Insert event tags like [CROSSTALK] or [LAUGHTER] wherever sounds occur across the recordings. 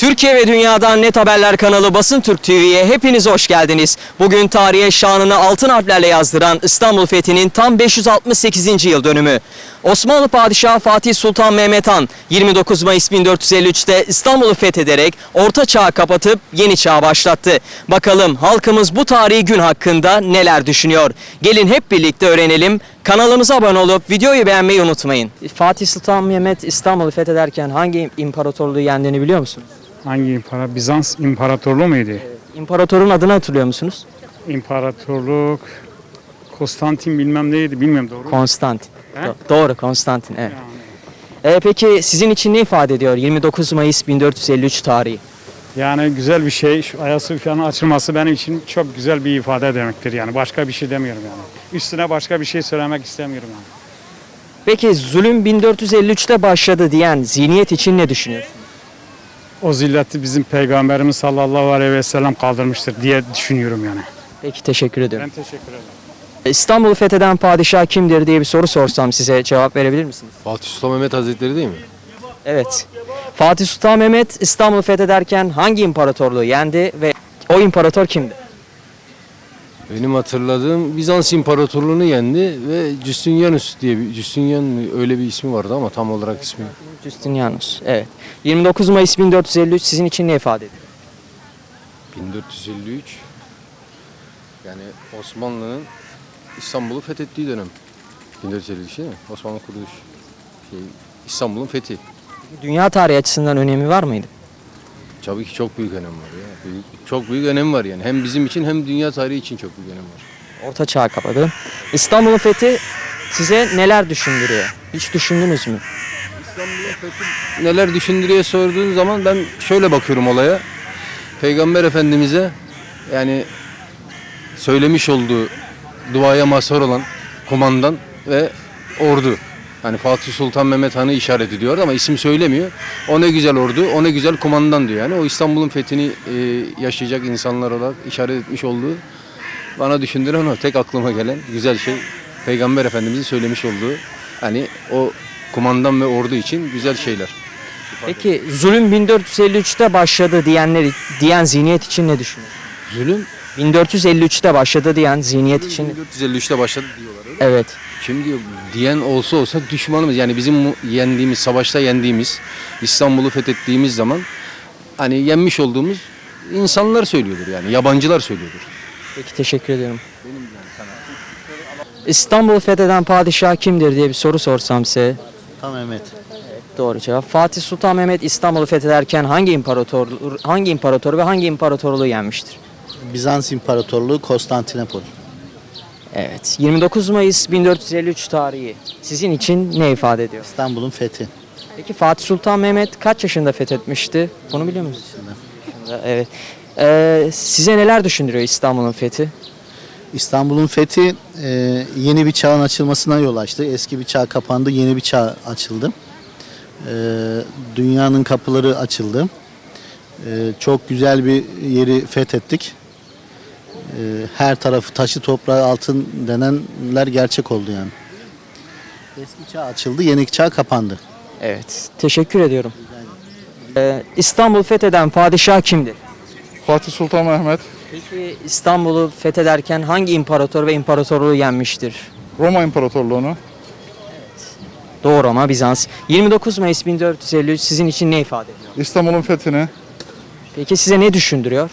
Türkiye ve dünyadan net haberler kanalı Basın Türk TV'ye hepiniz hoş geldiniz. Bugün tarihe şanını altın harflerle yazdıran İstanbul Fethi'nin tam 568. yıl dönümü. Osmanlı Padişahı Fatih Sultan Mehmet Han 29 Mayıs 1453'te İstanbul'u fethederek Orta Çağ'ı kapatıp yeni çağ başlattı. Bakalım halkımız bu tarihi gün hakkında neler düşünüyor? Gelin hep birlikte öğrenelim. Kanalımıza abone olup videoyu beğenmeyi unutmayın. Fatih Sultan Mehmet İstanbul'u fethederken hangi imparatorluğu yendiğini biliyor musunuz? Hangi impara? Bizans İmparatorluğu muydu? İmparatorun adını hatırlıyor musunuz? İmparatorluk Konstantin bilmem neydi bilmiyorum doğru. mu? Konstantin. He? Do- doğru Konstantin evet. Yani, Ee, peki sizin için ne ifade ediyor 29 Mayıs 1453 tarihi? yani güzel bir şey. Şu Ayasofya'nın açılması benim için çok güzel bir ifade demektir yani. Başka bir şey demiyorum yani. Üstüne başka bir şey söylemek istemiyorum yani. Peki zulüm 1453'te başladı diyen zihniyet için ne düşünüyorsunuz? O zilleti bizim peygamberimiz sallallahu aleyhi ve sellem kaldırmıştır diye düşünüyorum yani. Peki teşekkür ediyorum. Ben teşekkür ederim. İstanbul'u fetheden padişah kimdir diye bir soru sorsam size cevap verebilir misiniz? Fatih Sultan Mehmet Hazretleri değil mi? Evet. Fatih Sultan Mehmet İstanbul'u fethederken hangi imparatorluğu yendi ve o imparator kimdi? Benim hatırladığım Bizans İmparatorluğunu yendi ve Justinianus diye bir Justinian öyle bir ismi vardı ama tam olarak ismi. Justinianus. Evet. 29 Mayıs 1453 sizin için ne ifade ediyor? 1453 yani Osmanlı'nın İstanbul'u fethettiği dönem. 1453 değil mi? Osmanlı kuruluş. Şey, İstanbul'un fethi. Dünya tarihi açısından önemi var mıydı? Tabii ki çok büyük önem var ya. Büyük, çok büyük önem var yani. Hem bizim için hem dünya tarihi için çok büyük önem var. Orta Çağ kapadı. İstanbul'un fethi size neler düşündürüyor? Hiç düşündünüz mü? neler düşündürüyor sorduğun zaman ben şöyle bakıyorum olaya. Peygamber Efendimiz'e yani söylemiş olduğu duaya mazhar olan kumandan ve ordu. Hani Fatih Sultan Mehmet Han'ı işaret ediyor ama isim söylemiyor. O ne güzel ordu, o ne güzel kumandan diyor. Yani o İstanbul'un fethini e, yaşayacak insanlar olarak işaret etmiş olduğu bana düşündüren o. Tek aklıma gelen güzel şey Peygamber Efendimiz'in söylemiş olduğu hani o kumandan ve ordu için güzel şeyler. Peki zulüm 1453'te başladı diyenler diyen zihniyet için ne düşünüyor? Zulüm 1453'te başladı diyen zihniyet için 1453'te başladı diyorlar öyle. evet. Kim diyor diyen olsa olsa düşmanımız yani bizim bu yendiğimiz savaşta yendiğimiz İstanbul'u fethettiğimiz zaman hani yenmiş olduğumuz insanlar söylüyordur yani yabancılar söylüyordur. Peki teşekkür ediyorum. İstanbul'u fetheden padişah kimdir diye bir soru sorsam size. Tam Mehmet. Doğru cevap. Fatih Sultan Mehmet İstanbul'u fethederken hangi imparator hangi imparatoru ve hangi imparatorluğu yenmiştir? Bizans İmparatorluğu Konstantinopol. Evet. 29 Mayıs 1453 tarihi sizin için ne ifade ediyor? İstanbul'un fethi. Peki Fatih Sultan Mehmet kaç yaşında fethetmişti? Bunu biliyor musunuz? Yaşında, Evet. Ee, size neler düşündürüyor İstanbul'un fethi? İstanbul'un fethi e, yeni bir çağın açılmasına yol açtı. Eski bir çağ kapandı, yeni bir çağ açıldı. E, dünyanın kapıları açıldı. E, çok güzel bir yeri fethettik. E, her tarafı taşı toprağı altın denenler gerçek oldu yani. Eski çağ açıldı, yeni çağ kapandı. Evet. Teşekkür ediyorum. Ee, İstanbul fetheden padişah kimdir? Fatih Sultan Mehmet Peki İstanbul'u fethederken hangi imparator ve imparatorluğu yenmiştir? Roma İmparatorluğunu Doğru ama Bizans. 29 Mayıs 1453 sizin için ne ifade ediyor? İstanbul'un fethini Peki size ne düşündürüyor?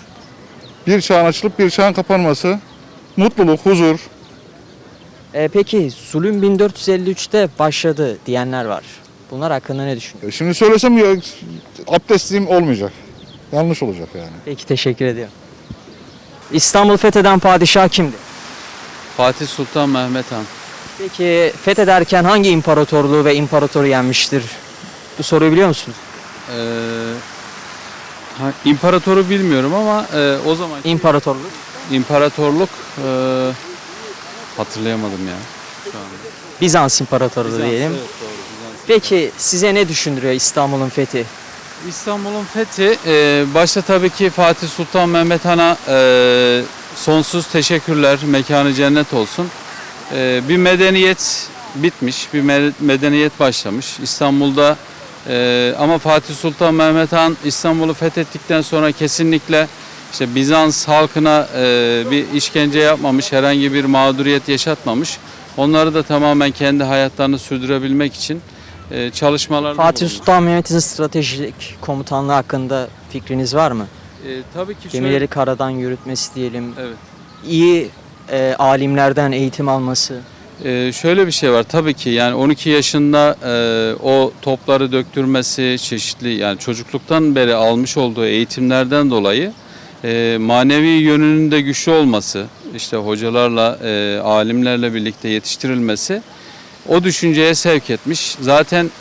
Bir çağın açılıp bir çağın kapanması mutluluk, huzur Ee, peki zulüm 1453'te başladı diyenler var. Bunlar hakkında ne düşünüyorsunuz? E Şimdi söylesem ya abdestliğim olmayacak. Yanlış olacak yani. Peki teşekkür ediyorum. İstanbul fetheden padişah kimdi? Fatih Sultan Mehmet Han. Peki fethederken hangi imparatorluğu ve imparatoru yenmiştir? Bu soruyu biliyor musunuz? Ee, ha, imparatoru bilmiyorum ama e, o zaman İmparatorluk. imparatorluk e, hatırlayamadım ya şu anda. Bizans İmparatoru Bizans, diyelim. evet, doğru, Bizans. Peki size ne düşündürüyor İstanbul'un fethi? İstanbul'un fethi e, başta tabii ki Fatih Sultan Mehmet Han'a e, sonsuz teşekkürler, mekanı cennet olsun. E, bir medeniyet bitmiş, bir me- medeniyet başlamış. İstanbul'da Ee, ama Fatih Sultan Mehmet Han İstanbul'u fethettikten sonra kesinlikle işte Bizans halkına e, bir işkence yapmamış, herhangi bir mağduriyet yaşatmamış. Onları da tamamen kendi hayatlarını sürdürebilmek için e, çalışmalar Fatih Sultan Mehmet'in stratejik komutanlığı hakkında fikriniz var mı? E, tabii ki şöyle- Gemileri karadan yürütmesi diyelim. Evet. iyi e, alimlerden eğitim alması. Ee, şöyle bir şey var tabii ki yani 12 yaşında e, o topları döktürmesi çeşitli yani çocukluktan beri almış olduğu eğitimlerden dolayı e, manevi yönünün de güçlü olması işte hocalarla e, alimlerle birlikte yetiştirilmesi o düşünceye sevk etmiş. Zaten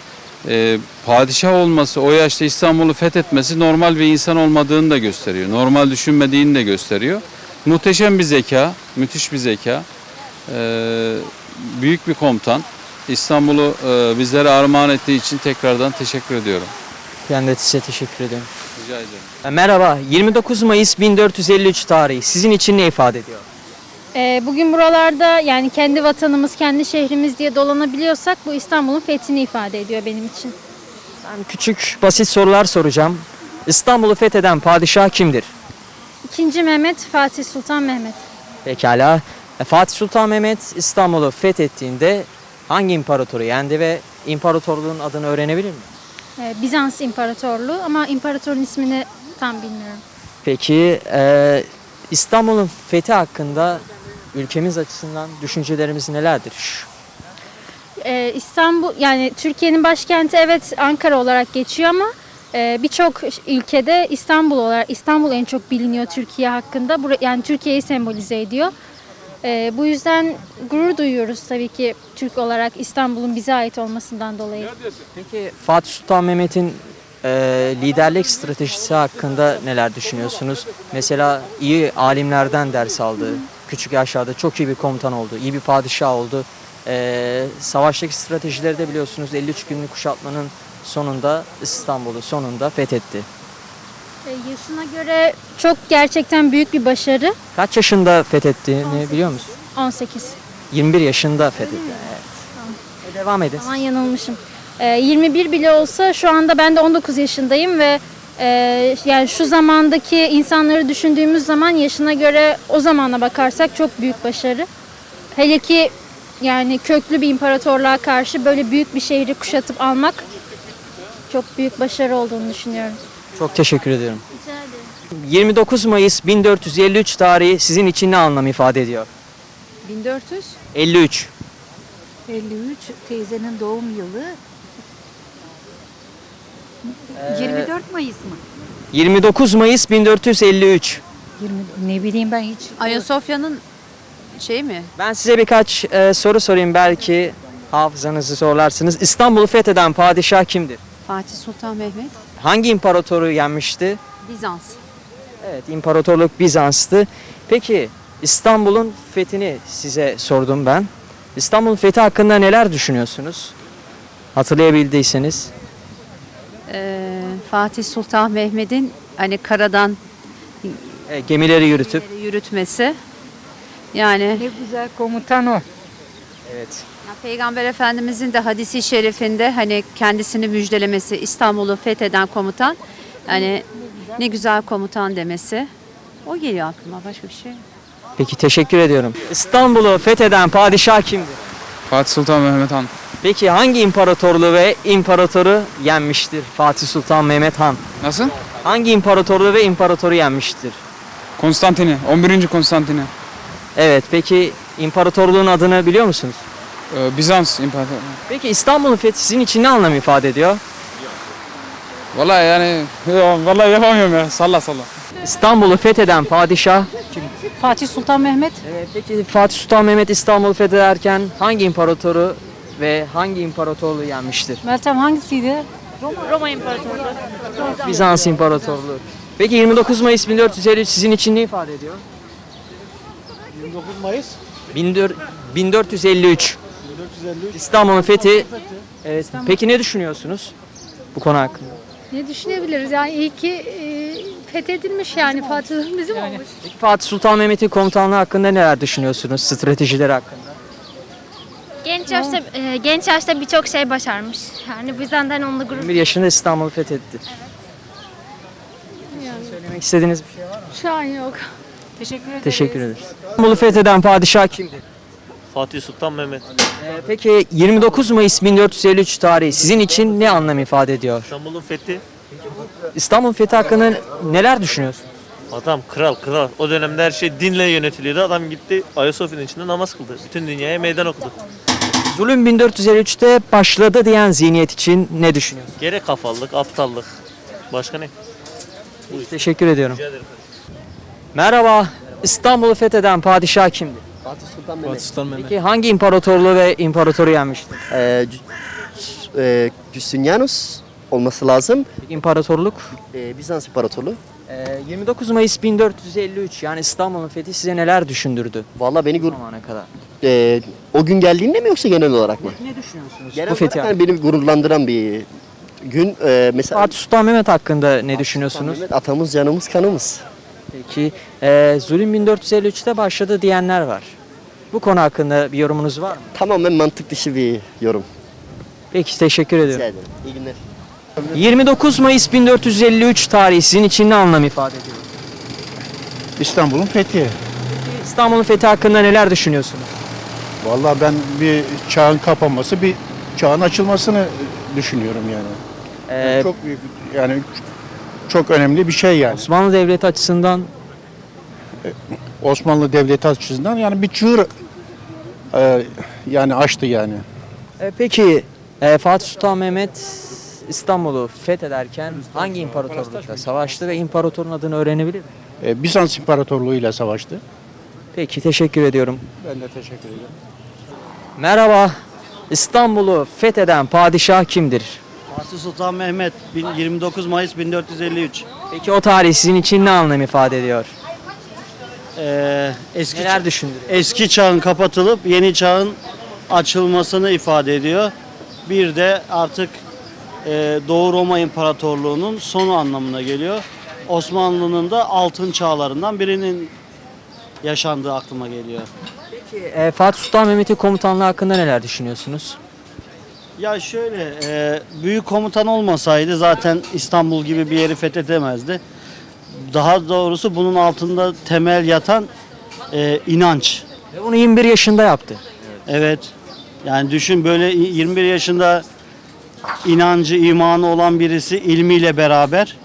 e, padişah olması o yaşta İstanbul'u fethetmesi normal bir insan olmadığını da gösteriyor. Normal düşünmediğini de gösteriyor. Muhteşem bir zeka, müthiş bir zeka. Ee, büyük bir komutan. İstanbul'u e, bizlere armağan ettiği için tekrardan teşekkür ediyorum. Ben de size teşekkür ederim. Rica ederim. E, Merhaba, 29 Mayıs 1453 tarihi sizin için ne ifade ediyor? Ee, bugün buralarda yani kendi vatanımız, kendi şehrimiz diye dolanabiliyorsak bu İstanbul'un fethini ifade ediyor benim için. Ben küçük basit sorular soracağım. İstanbul'u fetheden padişah kimdir? İkinci Mehmet, Fatih Sultan Mehmet. Pekala. E, Fatih Sultan Mehmet İstanbul'u fethettiğinde hangi imparatoru yendi ve imparatorluğun adını öğrenebilir miyim? Ee, Bizans İmparatorluğu ama imparatorun ismini tam bilmiyorum. Peki e, İstanbul'un fethi hakkında ülkemiz açısından düşüncelerimiz nelerdir? Ee, İstanbul yani Türkiye'nin başkenti evet Ankara olarak geçiyor ama e, birçok ülkede İstanbul olarak İstanbul en çok biliniyor Türkiye hakkında. Bura- yani Türkiye'yi sembolize ediyor. Ee, bu yüzden gurur duyuyoruz tabii ki Türk olarak İstanbul'un bize ait olmasından dolayı. Peki Fatih Sultan Mehmet'in e, liderlik stratejisi hakkında neler düşünüyorsunuz? Mesela iyi alimlerden ders aldı. Küçük yaşlarda çok iyi bir komutan oldu. iyi bir padişah oldu. E, savaştaki stratejileri de biliyorsunuz 53 günlük kuşatmanın sonunda İstanbul'u sonunda fethetti. Ee, yaşına göre çok gerçekten büyük bir başarı. Kaç yaşında fethettiğini biliyor musun? 18. 21 yaşında fethetti. Evet. E, devam edin. Aman yanılmışım. Ee, 21 bile olsa şu anda ben de 19 yaşındayım ve e, yani şu zamandaki insanları düşündüğümüz zaman yaşına göre o zamana bakarsak çok büyük başarı. Hele ki yani köklü bir imparatorluğa karşı böyle büyük bir şehri kuşatıp almak çok büyük başarı olduğunu düşünüyorum. Çok teşekkür ediyorum. 29 Mayıs 1453 tarihi sizin için ne anlam ifade ediyor? 1453 53. teyzenin doğum yılı. 24 Mayıs mı? 29 Mayıs 1453. 20 ne bileyim ben hiç. Ayasofya'nın şey mi? Ben size birkaç e, soru sorayım belki hafızanızı zorlarsınız. İstanbul'u fetheden padişah kimdir? Fatih Sultan Mehmet. Hangi imparatoru yenmişti? Bizans. Evet, imparatorluk Bizans'tı. Peki İstanbul'un fethini size sordum ben. İstanbul'un fethi hakkında neler düşünüyorsunuz? Hatırlayabildiyseniz. Ee, Fatih Sultan Mehmet'in hani karadan E, gemileri yürütüp. yürütmesi. Yani Ne güzel komutan o. Evet. Ya Peygamber Efendimizin de hadisi şerifinde hani kendisini müjdelemesi, İstanbul'u fetheden komutan. Hani ne güzel komutan demesi. O geliyor aklıma başka bir şey. Peki teşekkür ediyorum. İstanbul'u fetheden padişah kimdir? Fatih Sultan Mehmet Han. Peki hangi imparatorluğu ve imparatoru yenmiştir Fatih Sultan Mehmet Han? Nasıl? Hangi imparatorluğu ve imparatoru yenmiştir? Konstantini, 11. Konstantini. Evet peki imparatorluğun adını biliyor musunuz? Ee, Bizans İmparatorluğu. Peki İstanbul'un fethi sizin için ne anlam ifade ediyor? Vallahi yani ya, vallahi yapamıyorum ya. Salla salla. İstanbul'u fetheden padişah Fatih Sultan Mehmet. Evet, peki Fatih Sultan Mehmet İstanbul'u fethederken hangi imparatoru ve hangi imparatorluğu yenmiştir? Meltem hangisiydi? Bizans İmparatorluğu. Peki 29 Mayıs 1453 sizin için ne ifade ediyor? 29 Mayıs 14- 1453. İstanbul'un fethi. Evet. Peki ne düşünüyorsunuz bu konu hakkında? Ne düşünebiliriz? Yani iyi ki e, fethedilmiş yani Fatih bizim olmuş. Peki Fatih Sultan Mehmet'in komutanlığı hakkında neler düşünüyorsunuz? Stratejileri hakkında? Genç yaşta e, genç yaşta birçok şey başarmış. Yani bu yüzden de onunla gurur 21 yaşında İstanbul'u fethetti. Söylemek istediğiniz bir şey var mı? Şu an yok. Teşekkür ederim. Teşekkür ederiz. İstanbul'u fetheden padişah kimdir? Fatih Sultan Mehmet. Ee, peki 29 Mayıs 1453 tarihi sizin için ne anlam ifade ediyor? İstanbul'un fethi. İstanbul fethi hakkında neler düşünüyorsunuz? Adam kral kral. O dönemde her şey dinle yönetiliyordu. Adam gitti Ayasofya'nın içinde namaz kıldı. Bütün dünyaya meydan okudu. Zulüm 1453'te başladı diyen zihniyet için ne düşünüyorsunuz? Gerek kafallık, aptallık. Başka ne? Teşekkür ediyorum. Merhaba. İstanbul'u fetheden padişah kimdir? Fatih Sultan Mehmet. Peki hangi imparatorluğu ve imparatoru yenmiştir? Ee, e, Justinianus olması lazım. Peki imparatorluk? Ee, Bizans İmparatorluğu. Ee, 29 Mayıs 1453 yani İstanbul'un fethi size neler düşündürdü Vallahi beni bu gur- zamana kadar? e, o gün geldiğinde mi yoksa genel olarak mı? Ne düşünüyorsunuz Genel bu fethi olarak yani beni gururlandıran bir gün. Ee, mesela Fatih Sultan Mehmet hakkında ne Sultan düşünüyorsunuz? Mehmet, atamız, canımız, kanımız. Peki e, zulüm 1453'te başladı diyenler var. Bu konu hakkında bir yorumunuz var mı? Tamamen mantık dışı bir yorum. Peki teşekkür Rica ediyorum. ederim. İyi günler. 29 Mayıs 1453 tarihi sizin için ne anlam ifade ediyor? İstanbul'un fethi. İstanbul'un fethi hakkında neler düşünüyorsunuz? Vallahi ben bir çağın kapanması, bir çağın açılmasını düşünüyorum yani. Ee, Çok büyük yani çok önemli bir şey yani. Osmanlı Devleti açısından Osmanlı Devleti açısından yani bir çığır e, yani açtı yani. E, peki e, Fatih Sultan Mehmet İstanbul'u fethederken hangi imparatorlukla savaştı ve imparatorun adını öğrenebilir miyim? E, Bizans İmparatorluğu ile savaştı. Peki teşekkür ediyorum. Ben de teşekkür ederim. Merhaba. İstanbul'u fetheden padişah kimdir? Fatih Sultan Mehmet 29 Mayıs 1453. Peki o tarih sizin için ne anlam ifade ediyor? Ee, eski Neler düşündürüyor? eski çağın kapatılıp yeni çağın açılmasını ifade ediyor. Bir de artık e, Doğu Roma İmparatorluğu'nun sonu anlamına geliyor. Osmanlı'nın da altın çağlarından birinin yaşandığı aklıma geliyor. Peki e, Fatih Sultan Mehmet'in komutanlığı hakkında neler düşünüyorsunuz? Ya şöyle, e, büyük komutan olmasaydı zaten İstanbul gibi bir yeri fethedemezdi. Daha doğrusu bunun altında temel yatan e, inanç. Ve bunu 21 yaşında yaptı. Evet. Yani düşün böyle 21 yaşında inancı, imanı olan birisi ilmiyle beraber.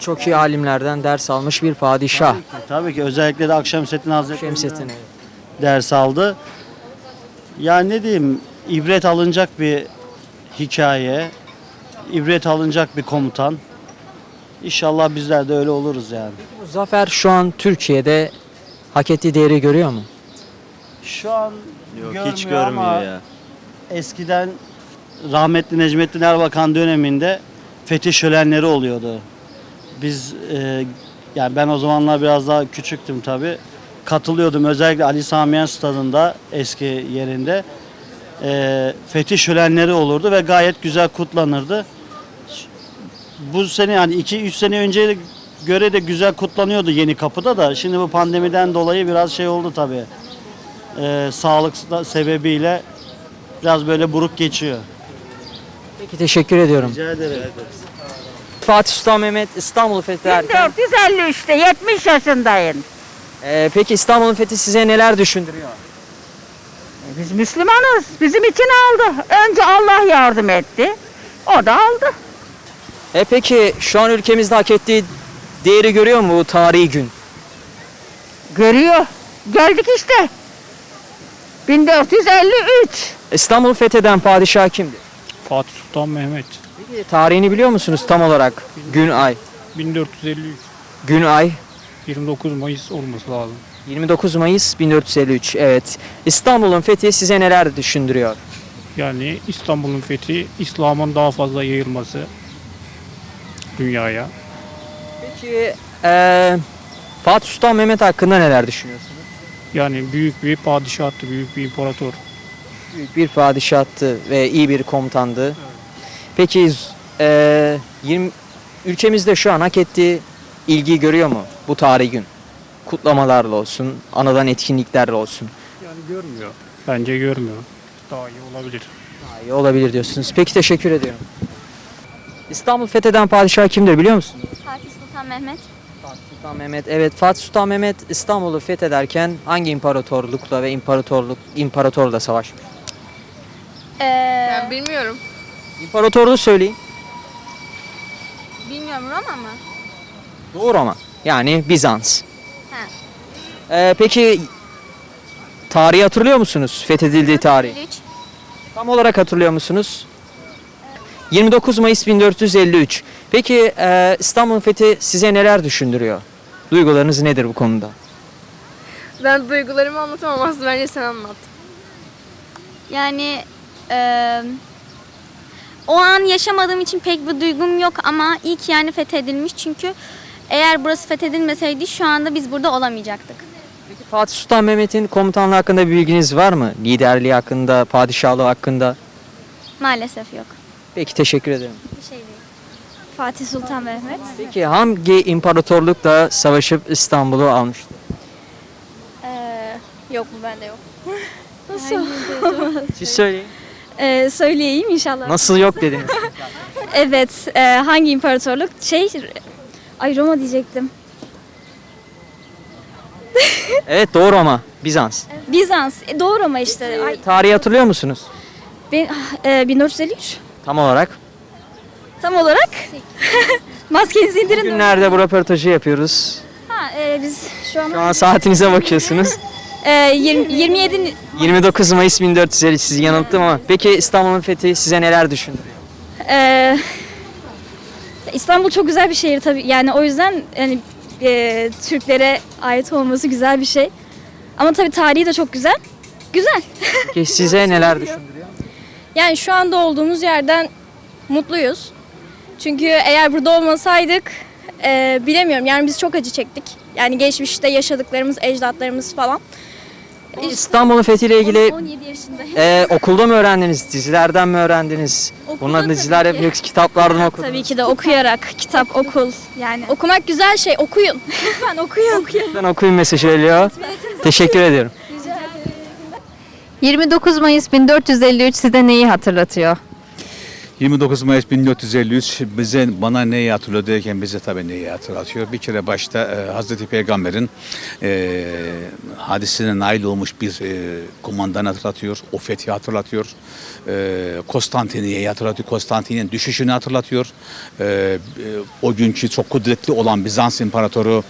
Çok iyi alimlerden ders almış bir padişah. Tabii ki özellikle de Akşemseddin Hazretleri'nden Şemsettin. ders aldı. Yani ne diyeyim, ibret alınacak bir hikaye, ibret alınacak bir komutan. İnşallah bizler de öyle oluruz yani. Bu zafer şu an Türkiye'de hak ettiği değeri görüyor mu? Şu an Yok görmüyor hiç görmüyor ama ya. eskiden rahmetli Necmettin Erbakan döneminde fetih şölenleri oluyordu. Biz e, yani ben o zamanlar biraz daha küçüktüm tabi. Katılıyordum özellikle Ali Samiyen stadında eski yerinde. E, fetih şölenleri olurdu ve gayet güzel kutlanırdı. Bu sene yani 2-3 sene önce göre de güzel kutlanıyordu yeni kapıda da. Şimdi bu pandemiden dolayı biraz şey oldu tabi. E, sağlık sebebiyle biraz böyle buruk geçiyor. Peki teşekkür ediyorum. Rica ederim. Fatih Sultan Mehmet İstanbul'u fethederken 1453'te 70 yaşındayım. Ee, peki İstanbul'un fethi size neler düşündürüyor? Biz Müslümanız. Bizim için aldı. Önce Allah yardım etti. O da aldı. E peki şu an ülkemizde hak ettiği değeri görüyor mu bu tarihi gün? Görüyor. Geldik işte. 1453. İstanbul'u fetheden padişah kimdi? Fatih Sultan Mehmet Peki tarihini biliyor musunuz tam olarak? Gün ay. 1453 Gün ay 29 Mayıs olması lazım. 29 Mayıs 1453. Evet. İstanbul'un fethi size neler düşündürüyor? Yani İstanbul'un fethi, İslam'ın daha fazla yayılması dünyaya. Peki eee Fatih Sultan Mehmet hakkında neler düşünüyorsunuz? Yani büyük bir padişahtı, büyük bir imparator. Büyük bir padişahtı ve iyi bir komutandı. Peki eee 20 ülkemizde şu an hak ettiği ilgiyi görüyor mu bu tarihi gün? Kutlamalarla olsun, anadan etkinliklerle olsun. Yani görmüyor. Bence görmüyor. daha iyi olabilir. Daha iyi olabilir diyorsunuz. Peki teşekkür ediyorum. İstanbul fetheden padişah kimdir biliyor musunuz? Fatih Sultan Mehmet. Fatih Sultan Mehmet. Evet Fatih Sultan Mehmet İstanbul'u fethederken hangi imparatorlukla ve imparatorluk imparatorla savaşmış? Ee, bilmiyorum. İmparatorluğu söyleyin. bilmiyorum Roma mı? Doğru ama. Yani Bizans. Ee, peki tarihi hatırlıyor musunuz? Fethedildiği tarih. Tam olarak hatırlıyor musunuz? 29 Mayıs 1453. Peki e, İstanbul'un fethi size neler düşündürüyor? Duygularınız nedir bu konuda? Ben duygularımı anlatamam aslında bence sen anlat. Yani eee, o an yaşamadığım için pek bir duygum yok ama iyi ki yani fethedilmiş çünkü eğer burası fethedilmeseydi şu anda biz burada olamayacaktık. Peki Fatih Sultan Mehmet'in komutanlığı hakkında bir bilginiz var mı? Liderliği hakkında, padişahlığı hakkında? Maalesef yok. Peki teşekkür ederim. Bir şey değil. Fatih Sultan Mehmet. Peki hangi imparatorlukla savaşıp İstanbul'u almıştı? Eee, yok bu bende [LAUGHS] yok. Siz söyleyin. Eee, söyleyeyim inşallah. Nasıl yok dediniz? [LAUGHS] Evet, eee, hangi imparatorluk? Şey, ay Roma diyecektim. [LAUGHS] evet doğru ama Bizans. Bizans, e, doğru ama işte. Ay, Tarihi hatırlıyor musunuz? ben, eee, 1453. Tam olarak. Tam olarak [LAUGHS] maskenizi indirin. de- Günlerde bu röportajı yapıyoruz. Ha, eee, biz şu an, Şu an saatinize bakıyorsunuz. eee, 20, 27 29 Mayıs 1453 sizi yanılttım ama peki İstanbul'un fethi size neler düşündürüyor? Ee, İstanbul çok güzel bir şehir tabii. Yani o yüzden yani e, Türklere ait olması güzel bir şey. Ama tabii tarihi de çok güzel. Güzel. [LAUGHS] Peki size neler düşündürüyor? Yani şu anda olduğumuz yerden mutluyuz. Çünkü eğer burada olmasaydık e, bilemiyorum yani biz çok acı çektik. Yani geçmişte yaşadıklarımız, ecdatlarımız falan. Bu İstanbul'un fethiyle ilgili 17 yaşındayım. e, okulda mı öğrendiniz, dizilerden mi öğrendiniz? Okulda Bunların tabii diziler ki. yoksa kitaplardan mı okudunuz? Tabii ki de okuyarak, kitap, okul. Yani okumak güzel şey, okuyun. [LAUGHS] Lütfen okuyun. okuyun. Ben okuyun mesajı geliyor. Teşekkür ediyorum. 29 Mayıs 1453 size neyi hatırlatıyor? 29 Mayıs 1453 bize bana neyi hatırlıyor bize tabii neyi hatırlatıyor. Bir kere başta e, Hazreti Peygamber'in e, hadisine nail olmuş bir e, kumandan hatırlatıyor. O fethi hatırlatıyor. E, Konstantiniye'yi hatırlatıyor. Konstantin'in düşüşünü hatırlatıyor. E, e, o günkü çok kudretli olan Bizans İmparatoru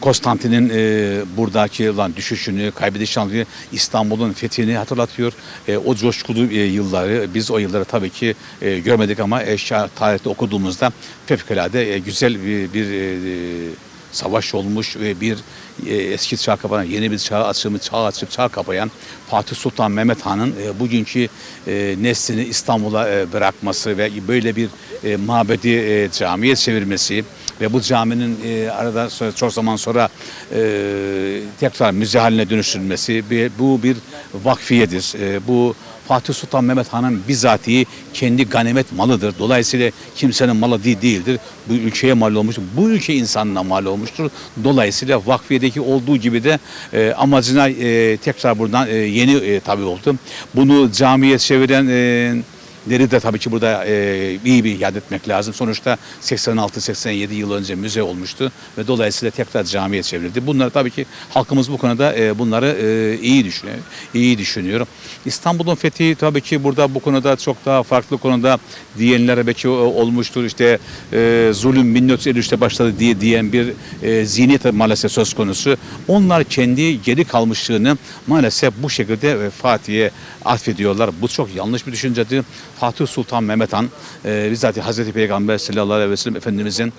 Konstantin'in e, buradaki olan düşüşünü, kaybediş anını, İstanbul'un fethini hatırlatıyor. E, o coşkulu e, yılları, biz o yılları tabii ki e, görmedik ama eşya tarihte okuduğumuzda fevkalade e, güzel bir, bir e, savaş olmuş ve bir e, eski çağ kapayan, yeni bir çağ açımı, çağ açıp çağ kapayan Fatih Sultan Mehmet Han'ın e, bugünkü e, neslini İstanbul'a e, bırakması ve böyle bir e, mabedi e, camiye çevirmesi ve bu caminin e, arada sonra, çok zaman sonra e, tekrar müze haline dönüştürülmesi bir, bu bir vakfiyedir. E, bu Fatih Sultan Mehmet Han'ın bizatihi kendi ganimet malıdır. Dolayısıyla kimsenin malı değil, değildir. Bu ülkeye mal olmuştur. Bu ülke insanına mal olmuştur. Dolayısıyla vakfiyedeki olduğu gibi de e, amacına e, tekrar buradan e, yeni e, tabi oldu. Bunu camiye çeviren e, Leri de tabii ki burada e, iyi bir yad etmek lazım. Sonuçta 86-87 yıl önce müze olmuştu ve dolayısıyla tekrar camiye çevrildi. Bunları tabii ki halkımız bu konuda e, bunları e, iyi düşünüyor. iyi düşünüyor. İstanbul'un fethi tabii ki burada bu konuda çok daha farklı konuda diyenlere belki olmuştur. İşte e, zulüm 1453'te başladı diye diyen bir e, zihniyet maalesef söz konusu. Onlar kendi geri kalmışlığını maalesef bu şekilde e, Fatih'e atfediyorlar. Bu çok yanlış bir düşüncedir. Fatih Sultan Mehmet Han e, bizzat Hazreti Peygamber sallallahu aleyhi ve sellem Efendimizin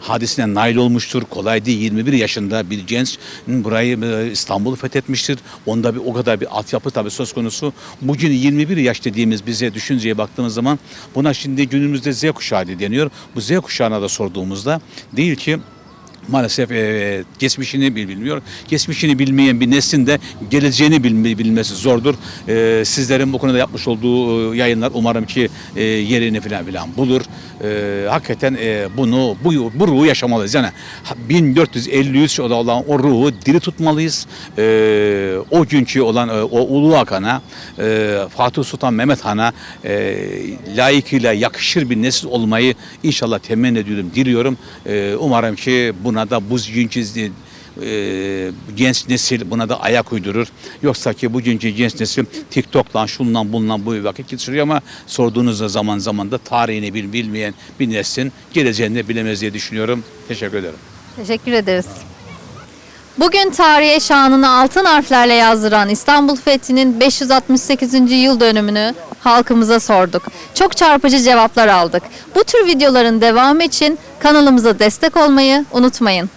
hadisine nail olmuştur. Kolay değil 21 yaşında bir genç burayı e, İstanbul'u fethetmiştir. Onda bir o kadar bir altyapı tabii söz konusu. Bugün 21 yaş dediğimiz bize düşünceye baktığımız zaman buna şimdi günümüzde Z kuşağı deniyor. Bu Z kuşağına da sorduğumuzda değil ki maalesef e, geçmişini bil- bilmiyor. Geçmişini bilmeyen bir neslin de geleceğini bilme- bilmesi zordur. E, sizlerin bu konuda yapmış olduğu e, yayınlar umarım ki e, yerini falan filan bulur. E, hakikaten e, bunu bu, bu ruhu yaşamalıyız. Yani ha- 1453 olan o ruhu diri tutmalıyız. E, o günkü olan e, o Ulu Hakan'a, e, Fatih Sultan Mehmet Han'a e, layıkıyla yakışır bir nesil olmayı inşallah temenni ediyorum, diliyorum. E, umarım ki buna da bu günkü e, genç nesil buna da ayak uydurur. Yoksa ki bugünkü genç nesil TikTok'la şundan bundan bu vakit geçiriyor ama sorduğunuz zaman zaman da tarihini bil, bilmeyen bir neslin geleceğini bilemez diye düşünüyorum. Teşekkür ederim. Teşekkür ederiz. Bugün tarihe şanını altın harflerle yazdıran İstanbul Fethi'nin 568. yıl dönümünü halkımıza sorduk. Çok çarpıcı cevaplar aldık. Bu tür videoların devamı için kanalımıza destek olmayı unutmayın.